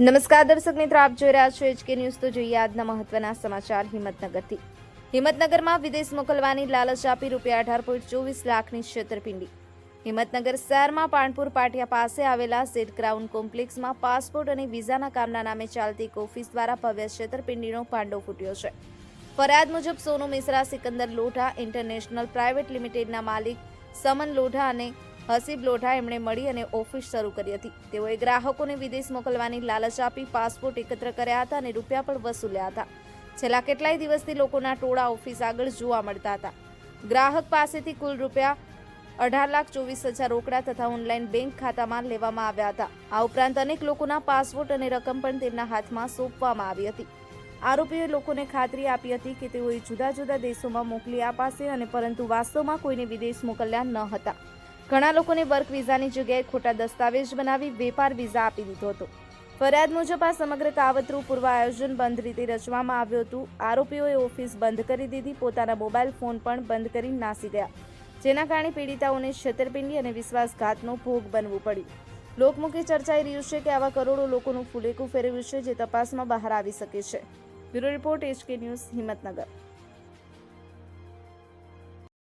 નમસ્કાર દર્શક મિત્રો, આપ જોઈ રહ્યા છો એચકે ન્યૂઝ. તો જોઈએ આજના મહત્વના સમાચાર હિંમતનગરથી. હિંમતનગરમાં વિદેશ મોકલવાની લાલચ આપી રૂપિયા અઢાર પોઈન્ટ ચોવીસ લાખની છેતરપિંડી. હિંમતનગર શહેરમાં પાણપુર પાટિયા પાસે આવેલા સેટ ક્રાઉન કોમ્પ્લેક્સમાં પાસપોર્ટ અને વિઝાના કામના નામે ચાલતી એક ઓફિસ દ્વારા ભવ્ય છેતરપિંડીનો પાંડો ફૂટ્યો છે. ફરિયાદ મુજબ સોનુ મિશ્રા, સિકંદર લોઢા, ઇન્ટરનેશનલ પ્રાઇવેટ લિમિટેડના માલિક સમન લોઢા અને હસીબ લોઢા એમણે મળી અને ઓફિસ શરૂ કરી હતી. તેઓએ ગ્રાહકોને વિદેશ મોકલવાની લાલચ આપી પાસપોર્ટ એકત્ર કર્યા હતા અને રૂપિયા પણ વસૂલ્યા હતા. છેલ્લા કેટલાય દિવસથી લોકોના ટોળા ઓફિસ આગળ જોવા મળતા હતા. ગ્રાહક પાસેથી કુલ રૂપિયા અઢાર લાખ ચોવીસ હજાર રોકડા તથા ઓનલાઈન બેંક ખાતામાં લેવામાં આવ્યા હતા. આ ઉપરાંત અનેક લોકોના પાસપોર્ટ અને રકમ પણ તેમના હાથમાં સોંપવામાં આવી હતી. આરોપીઓએ લોકોને ખાતરી આપી હતી કે તેઓએ જુદા જુદા દેશોમાં મોકલી આપાશે અને પરંતુ વાસ્તવમાં કોઈને વિદેશ મોકલ્યા ન હતા. ઘણા લોકોને વર્ક વિઝાની જગ્યાએ ખોટા દસ્તાવેજ બનાવી વેપાર વિઝા આપી દીધો હતો. ફરિયાદ મુજબ આ સમગ્ર કાવતરું પૂર્વ આયોજન બંધ રીતે રચવામાં આવ્યું હતું. આરોપીઓએ ઓફિસ બંધ કરી દીધી, પોતાના મોબાઈલ ફોન પણ બંધ કરી નાસી ગયા. જેના કારણે પીડિતાઓને છેતરપિંડી અને વિશ્વાસઘાતનો ભોગ બનવું પડ્યું. લોકમુખી ચર્ચાઈ રહ્યું છે કે આવા કરોડો લોકોનું ફુલેકું ફેરવ્યું છે જે તપાસમાં બહાર આવી શકે છે. Bureau report HK news Himmatnagar.